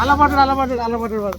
అలా పడ్డాడు అలా పడ్డాడు అలా పడ్డాడు వాడు.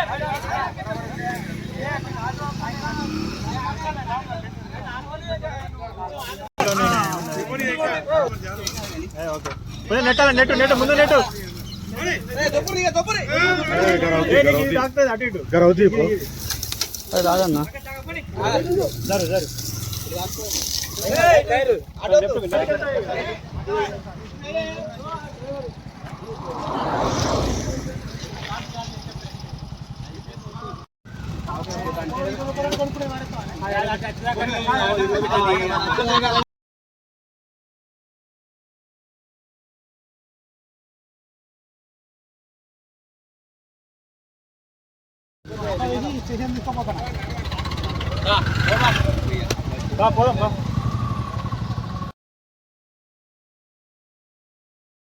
అది రావాలంటే గిడ లేవాలి అటు అడిగిపోయి 那个你这些你找找看啊好吧。啊好了好